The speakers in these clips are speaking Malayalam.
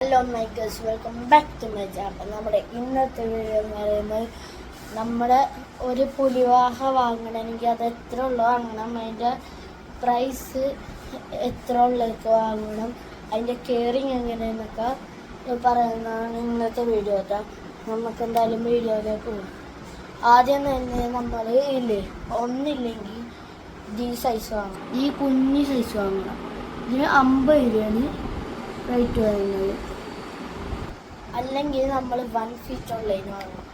Hello മൈക്കേഴ്സ് welcome back to my channel നമ്മുടെ ഇന്നത്തെ വീഡിയോ എന്ന് പറയുന്നത് നമ്മുടെ ഒരു പുലിവാഹ വാങ്ങണമെങ്കിൽ അത് എത്ര ഉള്ള വാങ്ങണം. അതിന്റെ പ്രൈസ് എത്ര ഉള്ളതൊക്കെ വാങ്ങണം. അതിന്റെ കെയറിങ് എങ്ങനെയെന്നൊക്കെ പറയുന്നതാണ് ഇന്നത്തെ വീഡിയോ കേട്ടോ നമുക്ക് എന്തായാലും വീഡിയോയിലേക്ക് പോകും ആദ്യം തന്നെ നമ്മൾ ഇല്ലേ? ഒന്നില്ലെങ്കിൽ ഈ സൈസ് വാങ്ങണം. ഈ കുഞ്ഞി സൈസ് വാങ്ങണം. ഇതിന് അമ്പത് രൂപയാണ് റേറ്റ് വരുന്നത് അല്ലെങ്കിൽ നമ്മൾ വൺ ഫീറ്റ് ഉള്ളതിന് വാങ്ങും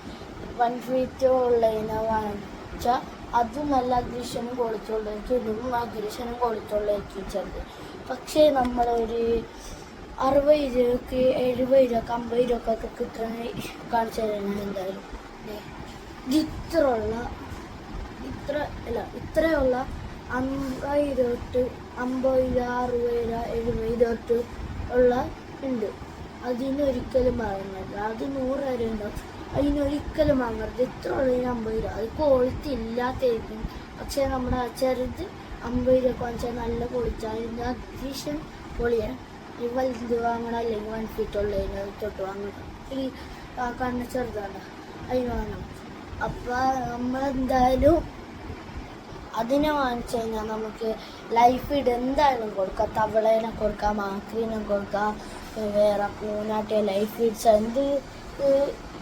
വൺ ഫീറ്റ് ഉള്ളതിന് വാങ്ങിച്ചാൽ അതും നല്ല അഗ്രഷനും കൊടുത്തുള്ളതായിരിക്കും ഇതും അഗ്രഷനും കൊടുത്തുള്ളതായിരിക്കും ചെറുത്. പക്ഷേ നമ്മളൊരു അറുപത് രൂപയ്ക്ക് എഴുപത് രൂപക്ക് അമ്പത് രൂപക്കൊക്കെ കിട്ടണ കാണിച്ചു തരണം എന്തായാലും. ഇത്രയുള്ള ഇത്ര അല്ല ഇത്രയുള്ള അമ്പത് ഇരുപത്തി അമ്പത് രൂപ അറുപത് രൂപ എഴുപത് തൊട്ട് ഉള്ള ഉണ്ട്. അതിനൊരിക്കലും വാങ്ങരുത് അത് നൂറ് വരെ ഉണ്ടാവും. അതിനൊരിക്കലും വാങ്ങരുത് എത്ര ഉള്ളതിന് അമ്പത് രൂപ. അത് ക്വാളിറ്റി ഇല്ലാത്തായിരിക്കും പക്ഷേ നമ്മുടെ ചെറുത് അമ്പത് രൂപ വാങ്ങിച്ചാൽ നല്ല ക്വാളിറ്റി അതിന്റെ അത്യാവശ്യം പൊളിയാണ്. ഈ വലുത് വാങ്ങണം അല്ലെങ്കിൽ വൺ ഫീറ്റ് ഉള്ളതിന് തൊട്ട് വാങ്ങണം. ഈ കണ്ണ് ചെറുതാണ്. അതിന് വാങ്ങണം. അപ്പം നമ്മളെന്തായാലും അതിനെ വാങ്ങിച്ചു കഴിഞ്ഞാൽ നമുക്ക് ലൈഫ് ഇട് എന്തായാലും കൊടുക്കാം. തവളേനെ കൊടുക്കാം മാക്രീനെ കൊടുക്കാം വേറെ പൂനാട്ടിയ ലൈഫ് ഇഡ്സ് എന്ത്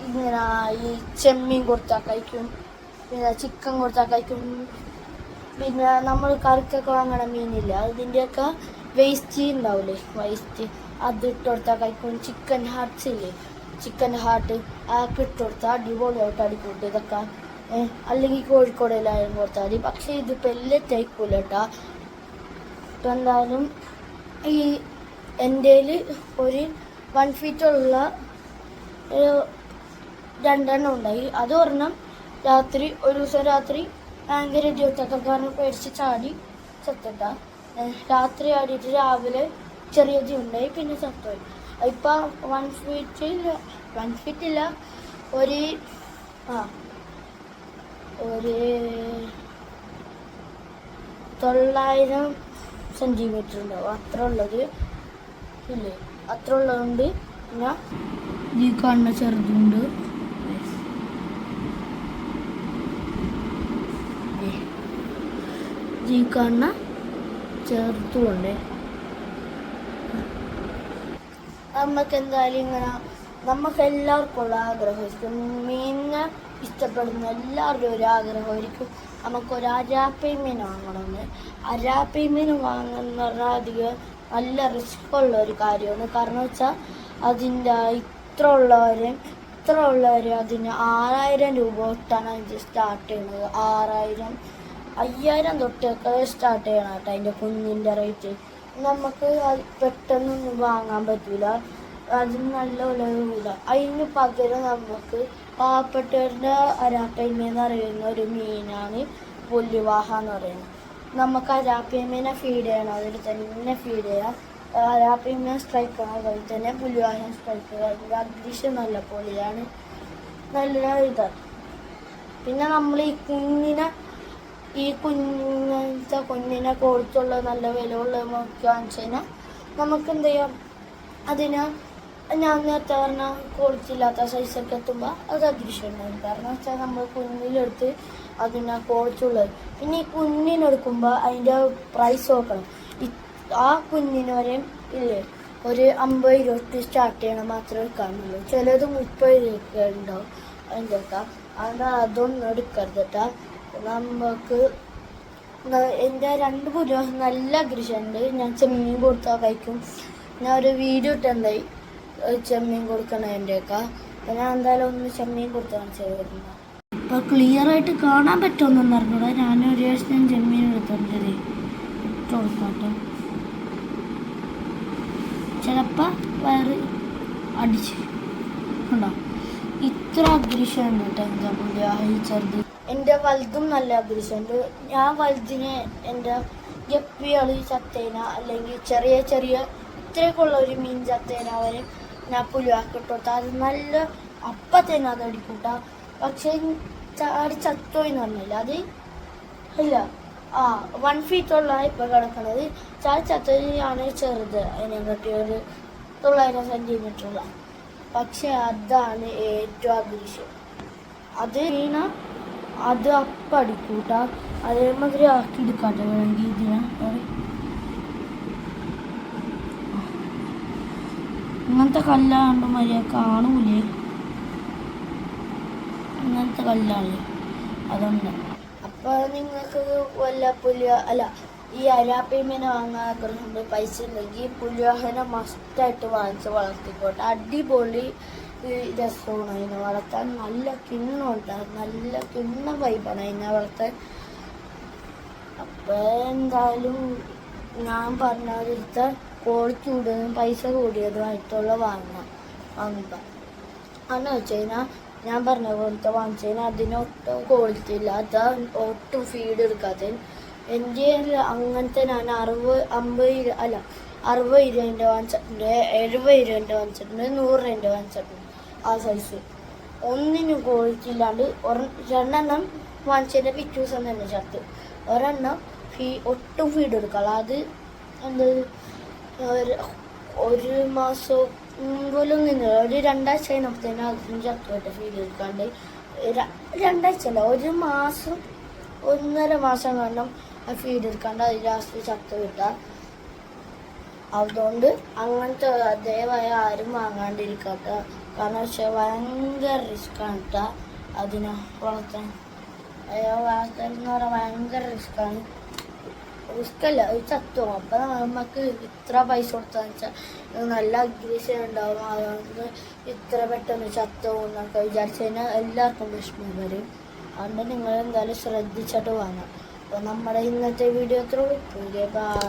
ഇങ്ങനെ ഈ ചെമ്മീൻ കൊടുത്താൽ കഴിക്കും പിന്നെ ചിക്കൻ കൊടുത്താൽ കഴിക്കും. പിന്നെ നമ്മൾ കറിക്കൊക്കെ വാങ്ങണ മീനില്ല അതിന്റെയൊക്കെ വേസ്റ്റ് ഉണ്ടാവില്ലേ വേസ്റ്റ് അത് ഇട്ട് കൊടുത്താൽ കഴിക്കും. ചിക്കൻ ഹാർട്ട്സ് ഇല്ലേ ചിക്കൻ ഹാർട്ട് ആക്കിട്ട് കൊടുത്താൽ അടിപൊളിയായിട്ട് അടിക്കൂട്ട് ഇതൊക്കെ ഏ, കോഴിക്കോട് എല്ലാവരും കൊടുത്താൽ മതി. പക്ഷേ ഇത് പെല്ലറ്റ് തേക്കൂല കേട്ടോ ഇപ്പം എന്തായാലും ഈ എന്റെ ഒരു വൺ ഫീറ്റുള്ള രണ്ടെണ്ണം ഉണ്ടായി. അത് ഒരെണ്ണം രാത്രി ഒരു ദിവസം രാത്രി ഭയങ്കര ജീവിതക്കാരൻ പേടിച്ച് ചാടി ചത്തിട്ട. രാത്രി ആടിയിട്ട് രാവിലെ ചെറിയ ഉണ്ടായി പിന്നെ ചത്തുപോയി. ഇപ്പം വൺ ഫീറ്റ് വൺ ഫീറ്റ് ഇല്ല ഒരു ആ ഒരു തൊള്ളായിരം സെന്റിമീറ്റർ ഉണ്ടാവും. അത്ര ഉള്ളത് ഇല്ലേ? അത്ര ഉള്ളതുകൊണ്ട് പിന്നെ ഈ കാണുന്ന ചെറുതുണ്ട്. ജീ കാണുന്ന ചെറുതുണ്ട് നമുക്ക് എന്തായാലും ഇങ്ങനെ നമുക്ക് എല്ലാവർക്കും ഉള്ള ആഗ്രഹം. മീനിനെ ഇഷ്ടപ്പെടുന്ന എല്ലാവരുടെയും ഒരു ആഗ്രഹമായിരിക്കും നമുക്കൊരു അരാപ്പി മീൻ വാങ്ങണമെന്ന്. അരാപ്പി മീൻ വാങ്ങുന്ന പറഞ്ഞാൽ അധികം നല്ല റിസ്ക് ഉള്ള ഒരു കാര്യമാണ്. കാരണം വെച്ചാൽ അതിന്റെ ഇത്ര ഉള്ളവരെ ഇത്ര ഉള്ളവരെ അതിന് ആറായിരം രൂപ തൊട്ടാണ് അതിന്റെ സ്റ്റാർട്ട് ചെയ്യുന്നത്. ആറായിരം അയ്യായിരം തൊട്ടൊക്കെ സ്റ്റാർട്ട് ചെയ്യണം കേട്ടോ അതിന്റെ കുഞ്ഞിന്റെ റേറ്റ് നമുക്ക് അത് പെട്ടെന്നൊന്നും വാങ്ങാൻ പറ്റൂല. അതിന് നല്ല വിലകൂല അതിന് പകരം നമുക്ക് പാവപ്പെട്ടവരുടെ അരാപ്പയ്മ എന്ന് പറയുന്ന ഒരു മീനാണ് പുല്ലുവാഹ എന്ന് പറയുന്നത്. നമുക്ക് അരാപ്പയ്മേനെ ഫീഡ് ചെയ്യണം. അതിൽ തന്നെ ഫീഡ് ചെയ്യാം. അരാപ്പയ്മ സ്ട്രൈക്ക് ചെയ്യണം. അതുപോലെ തന്നെ പുല്ലുവാഹ സ്ട്രൈക്ക് ചെയ്യുക അന്തരീക്ഷം നല്ല പൊളിയാണ് നല്ല ഇത് പിന്നെ നമ്മൾ ഈ കുഞ്ഞിനെ ഈ കുഞ്ഞിനത്തെ കുഞ്ഞിനെ കൊടുത്തുള്ള നല്ല വിലയുള്ള നോക്കി വാങ്ങിച്ചു കഴിഞ്ഞാൽ നമുക്ക് എന്ത് ചെയ്യാം? അതിന് ഞാൻ നേരത്തെ പറഞ്ഞ ക്വാളിറ്റി ഇല്ലാത്ത സൈസൊക്കെ എത്തുമ്പോൾ അത് അദൃശ്യമുണ്ടാകും കാരണം വെച്ചാൽ നമ്മൾ കുഞ്ഞിലെടുത്ത് അതിനെ ക്വാളിറ്റി ഉള്ളത്. പിന്നെ ഈ കുഞ്ഞിനെടുക്കുമ്പോൾ അതിന്റെ പ്രൈസ് നോക്കണം. ആ കുഞ്ഞിന് വരെ ഇല്ലേ ഒരു അമ്പത് ഇരുപത്തി സ്റ്റാർട്ട് ചെയ്യണം മാത്രമേ എടുക്കാറുള്ളൂ. ചിലത് മുപ്പത് രൂപ ഉണ്ടാവും അതിന്റെ ഒക്കെ അതുകൊണ്ട് അതൊന്നും എടുക്കരുത് നമുക്ക് എന്റെ രണ്ട് പുരോഗം നല്ല കൃഷിയുണ്ട് ഞാൻ ചെമ്മീൻ കൊടുത്താൽ കഴിക്കും. ഞാൻ ഒരു വീഡിയോ ഇട്ടുണ്ടായി ചെമ്മീൻ കൊടുക്കണതിന്റെയൊക്കെ അപ്പം ഞാൻ എന്തായാലും ഒന്ന് ചെമ്മീൻ കൊടുത്താണ് ചെയ്തിരുന്നത് അപ്പൊ ക്ലിയർ ആയിട്ട് കാണാൻ പറ്റുമെന്നൊന്നും അറിഞ്ഞൂടാ. ഞാൻ ഒരു ദിവസം ഞാൻ ചെമ്മീൻ എടുത്തിട്ടുണ്ട് ഇട്ട് കൊടുക്കാട്ടോ ചിലപ്പോൾ വയറ് അടിച്ച്. ഇത്ര അഗ്രഷമാണ് കേട്ടോ എന്താ ആ ഈ ചെറുത്. എന്റെ വലുതും നല്ല അഗ്രഷമുണ്ട് ഞാൻ വലുതിനെ എന്റെ ഗപ്പികൾ ചത്തേന അല്ലെങ്കിൽ ചെറിയ ചെറിയ ഇത്രയൊക്കെ ഉള്ള ഒരു മീൻ ചത്തേന അവരെ പുലിവാക്കിട്ട് കൊടുത്താൽ അത് നല്ല അപ്പം അത് അടിക്കൂട്ട. പക്ഷേ ചാടി ചത്തോയെന്ന് പറഞ്ഞില്ല? അത് ഇല്ല. ആ വൺ ഫീറ്റ് ഉള്ള ഇപ്പം കിടക്കുന്നത് ചാടി ചത്തോയാണ് ചെറുത്. അതിനെ കാട്ടി ഒരു തൊള്ളായിരം സെന്റിമീറ്ററുള്ള പക്ഷെ അതാണ് ഏറ്റവും അദൃശ്യം. അത് വീണ അത് അപ്പടിക്കൂട്ട അതേമാതിരി ആക്കി എടുക്കാട്ടെ വേണമെങ്കിൽ ഇതിനെ. ഇങ്ങനത്തെ കല്ലാണ്ട് മര്യാദ കാണൂലേ? അങ്ങനത്തെ കല്ലാണ്. അതുകൊണ്ട്. അപ്പൊ നിങ്ങൾക്ക് വല്ല പുലിയ അല്ല ഈ അരാപ്പിമീനെ വാങ്ങാൻ ആഗ്രഹമുണ്ട് പൈസ ഉണ്ടെങ്കിൽ പുലിയോഹനെ മസ്റ്റായിട്ട് വാങ്ങിച്ച് വളർത്തിക്കോട്ടെ. അടിപൊളി രസമാണ് അതിനെ വളർത്താൻ. നല്ല കിണ്ണമുണ്ട് നല്ല കിണ്ണ വൈബാണ് അതിനെ വളർത്താൻ. അപ്പോൾ എന്തായാലും ഞാൻ പറഞ്ഞതിലത്തെ ക്വാളിറ്റി കൂടുതലും പൈസ കൂടിയതുമായിട്ടുള്ള വാങ്ങണം. വാങ്ങുക അതെന്ന് വെച്ച് കഴിഞ്ഞാൽ ഞാൻ പറഞ്ഞ പോലത്തെ വാങ്ങിച്ചു കഴിഞ്ഞാൽ അതിനൊട്ടും ക്വാളിറ്റി ഇല്ലാത്ത ഒട്ടും ഫീഡ് എടുക്കാത്ത. എന്റെ അങ്ങനത്തെ ഞാൻ അറുപത് അമ്പത് രൂപ അല്ല അറുപത് ഇരുപതിന്റെ വാങ്ങിച്ചിട്ടുണ്ട്. എഴുപത് ഇരുപതിന്റെ വാങ്ങിച്ചിട്ടുണ്ട്. നൂറ് രൂപേന്റെ വാങ്ങിച്ചിട്ടുണ്ട്. ആ സൈസ് ഒന്നിനും ക്വാളിറ്റി ഇല്ലാണ്ട് രണ്ടെണ്ണം വാങ്ങിച്ചതിന്റെ പിറ്റേ ദിവസം തന്നെ ചേർത്ത് ഒരെണ്ണം ഫീ ഒട്ടും ഫീഡ് എടുക്കാം അത് എന്ത് ഒരു മാസം പോലും നിന്ന് ഒരു രണ്ടാഴ്ച കഴിഞ്ഞപ്പോഴത്തേനും അതിന് ചത്തുപോയിട്ട് ഫീൽ എടുക്കാണ്ട് രണ്ടാഴ്ച അല്ല ഒരു മാസം ഒന്നര മാസം കാരണം ആ ഫീഡ് എടുക്കാണ്ട് അത് ലാസ്റ്റ് ചത്ത വിട്ടാൽ അതുകൊണ്ട് അങ്ങനത്തെ ദയവായ ആരും വാങ്ങാണ്ടിരിക്കട്ട. കാരണം വെച്ചാൽ ഭയങ്കര റിസ്ക്കാണ് കേട്ടോ അതിനെ വളർത്താൻ. അയ്യോ വളർത്താൻ എന്ന് പറയാൻ ഭയങ്കര റിസ്ക്കാണ് റിസ്കല്ല ഒരു ചത്തു. അപ്പൊ നമുക്ക് ഇത്ര പൈസ കൊടുത്താന്ന് വെച്ചാൽ നല്ല അഗ്രേഷൻ ഉണ്ടാവും. അതുകൊണ്ട് ഇത്ര പെട്ടെന്ന് ചത്തു എന്നൊക്കെ വിചാരിച്ചു കഴിഞ്ഞാൽ എല്ലാവർക്കും വിഷമം വരും. അതുകൊണ്ട് നിങ്ങൾ എന്തായാലും ശ്രദ്ധിച്ചിട്ട് വാങ്ങാം അപ്പോൾ നമ്മുടെ ഇന്നത്തെ വീഡിയോ ഇത്രയുള്ളൂ ബൈ